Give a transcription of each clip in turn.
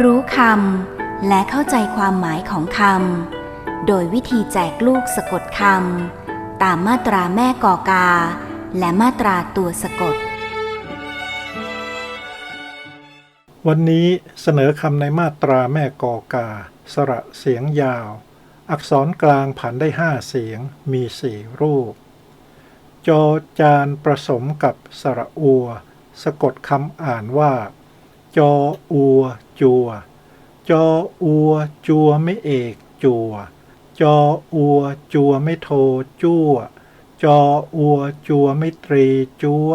รู้คำและเข้าใจความหมายของคำ โดยวิธีแจกลูกสะกดคำ ตามมาตราแม่กอกา และมาตราตัวสะกด วันนี้เสนอคำในมาตราแม่กอกา สระเสียงยาว อักษรกลางผันได้ห้าเสียง มีสี่รูป จอจานผสมกับสระอัว สะกดคำอ่านว่า จออัว จัว จออัวจัวไม่เอกจัว จออัวจัวไม่โทจั่ว จออัวจัวไม่ตรีจัว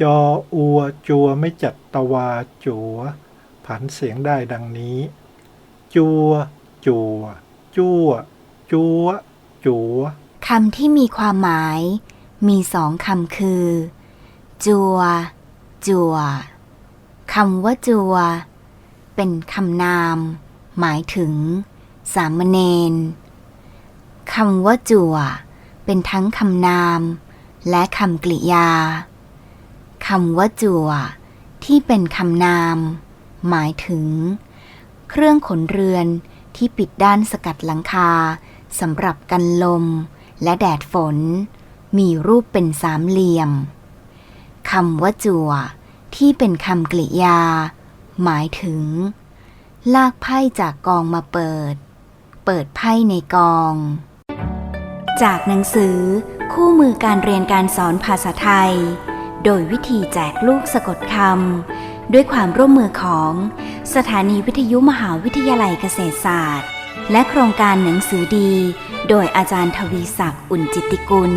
จออัวจัวไม่จัดตวาจัว ผันเสียงได้ดังนี้ จัว จัว จั่ว จัว จัวคำที่มีความหมาย มีสองคำคือ จัว จัวคำว่าจัว เป็นคำนาม หมายถึง สามเณรคำว่าจัวเป็นทั้งคำนาม และคำกริยาคำว่าจัวที่เป็นคำนาม หมายถึง เครื่องขนเรือนที่ปิดด้านสกัดหลังคาสำหรับกันลมและแดดฝน มีรูปเป็นสามเหลี่ยมคำว่าจั่ว ที่เป็นคำกริยา หมายถึง ลากไพ่จากกองมาเปิด เปิดไพ่ในกอง จากหนังสือคู่มือการเรียนการสอนภาษาไทย โดยวิธีแจกลูกสะกดคำด้วยความร่วมมือของสถานีวิทยุมหาวิทยาลัยเกษตรศาสตร์ และโครงการหนังสือดี โดยอาจารย์ทวีศักดิ์อุ่นจิตติกุล